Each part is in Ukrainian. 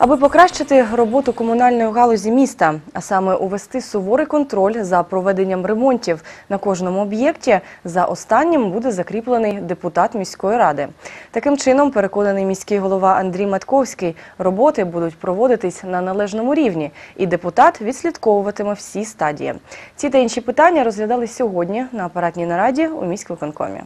Аби покращити роботу комунальної галузі міста, а саме увести суворий контроль за проведенням ремонтів на кожному об'єкті, за останнім буде закріплений депутат міської ради. Таким чином, переконаний міський голова Андрій Матковський, роботи будуть проводитись на належному рівні, і депутат відслідковуватиме всі стадії. Ці та інші питання розглядали сьогодні на апаратній нараді у міськвиконкомі.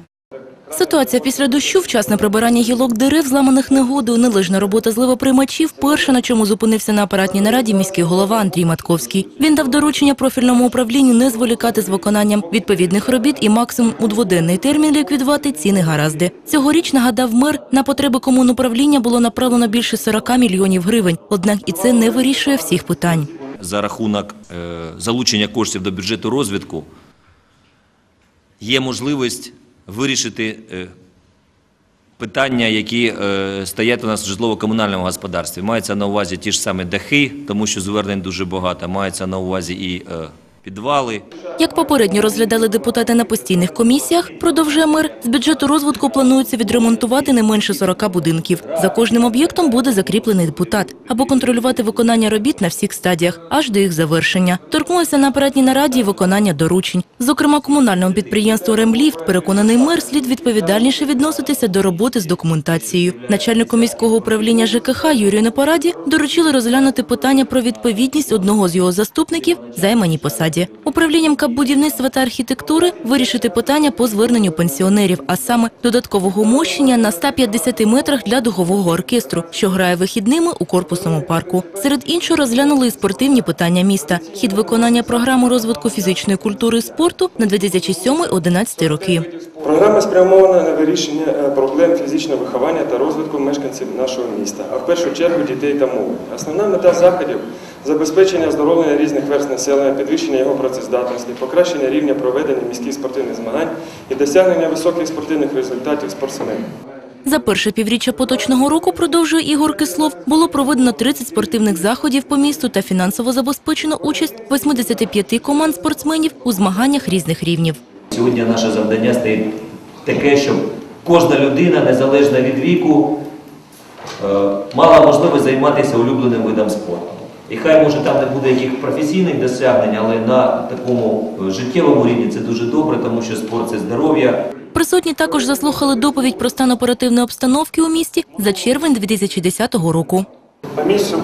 Ситуація після дощу, вчасне прибирання гілок дерев, зламаних негодою, належна робота зливоприймачів – перше, на чому зупинився на апаратній нараді міський голова Андрій Матковський. Він дав доручення профільному управлінню не зволікати з виконанням відповідних робіт і максимум у дводенний термін ліквідувати ці негаразди. Цьогоріч, нагадав мер, на потреби комунуправління було направлено більше 40 мільйонів гривень. Однак і це не вирішує всіх питань. за рахунок е, залучення коштів до бюджету розвитку є можливість вирішити е, питання, які е, стоять у нас в житлово-комунальному господарстві. Мається на увазі ті ж самі дахи, тому що звернень дуже багато, мається на увазі і е, підвали. Як попередньо розглядали депутати на постійних комісіях, продовжує мер, з бюджету розвитку планується відремонтувати не менше 40 будинків. За кожним об'єктом буде закріплений депутат, або контролювати виконання робіт на всіх стадіях, аж до їх завершення. Торкнулося на апаратній нараді виконання доручень. Зокрема, комунальному підприємству «Ремліфт», переконаний мер, слід відповідальніше відноситися до роботи з документацією. Начальнику міського управління ЖКХ Юрію Непораді доручили розглянути питання про відповідність одного з його заступників займаній посаді. Управлінням капбудівництва та архітектури вирішити питання по зверненню пенсіонерів, а саме додаткового мощення на 150 метрах для духового оркестру, що грає вихідними у корпусному парку. Серед іншого розглянули і спортивні питання міста, хід виконання програми розвитку фізичної культури і спорту на 2007-2011 роки. Програма спрямована на вирішення е, проблем фізичного виховання та розвитку мешканців нашого міста, а в першу чергу дітей та молоді. Основна мета заходів забезпечення оздоровлення різних верст населення, підвищення його працездатності, покращення рівня проведення міських спортивних змагань і досягнення високих спортивних результатів спортсменів. За перше півріччя поточного року, продовжує Ігор Кислов, було проведено 30 спортивних заходів по місту та фінансово забезпечено участь 85 команд спортсменів у змаганнях різних рівнів. Сьогодні наше завдання стоїть таке, щоб кожна людина, незалежно від віку, е, мала можливість займатися улюбленим видом спорту. І хай може там не буде яких професійних досягнень, але на такому е, життєвому рівні це дуже добре, тому що спорт це здоров'я. Присутні також заслухали доповідь про стан оперативної обстановки у місті за червень 2010 року. На місці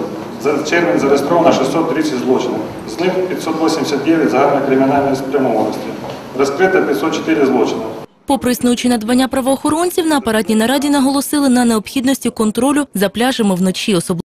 за червень зареєстровано 630 злочинів, з них 589 загальнокримінальної спрямованості. Розкрито 504 злочини. Попри існуючі надбання правоохоронців, на апаратній нараді наголосили на необхідності контролю за пляжами вночі, особливо